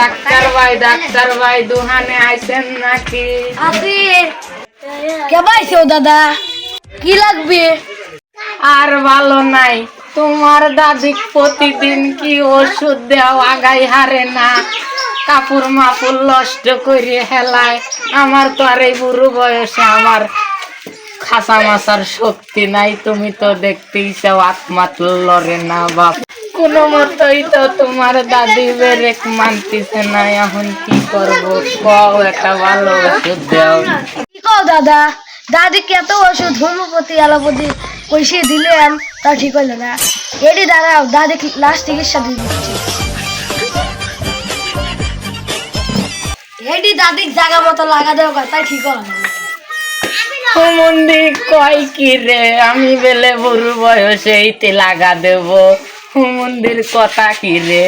ভাই ডাক্তার ভাই দোকানে আইছেন নাকি? আপনি কে পাইছো দাদা? কি লাগবে? আর ভালো নাই। তোমার দাদি প্রতিদিন কি ওষুধ দেও আগাই হারে না? কাপড় মাপুর নষ্ট করে হেলায়। আমার তো আর এই বুড়ো বয়সে আমার খাসা মাসার শক্তি নাই। তুমি তো দেখতেই চাও আত্মা তো লড়ে না বাপ। কোনো মতোই তো তোমার দাদি বেরেক মানতেছে না এখন কি করব? কও একটা ভালো ওষুধ দেও। কি কও দাদা? দাদি কত ওষুধ হোমিওপ্যাথি অ্যালোপ্যাথি পয়সা দিলেন তা ঠিক হইল না। এটি দাঁড়াও দাদি লাস্ট চিকিৎসা দিয়ে দিচ্ছি। এটি দাদির জায়গা মতো লাগা দেওয়া তাই ঠিক হলো না। কয় কি রে? আমি বেলে বুড়ো বয়সে এইতে লাগা দেব। হুমুন্দির কথা কি রে?